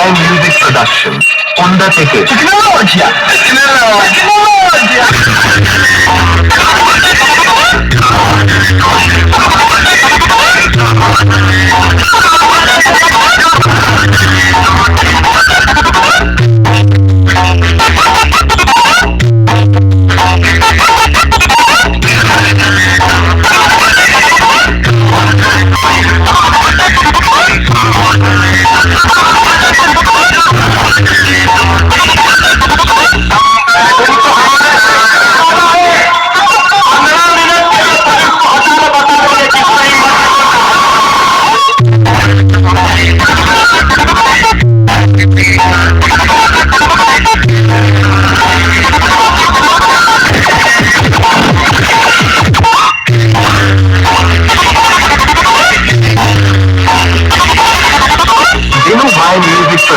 Sky Music Productions, Honda Ticket. Technologia! Technologia! Technologia!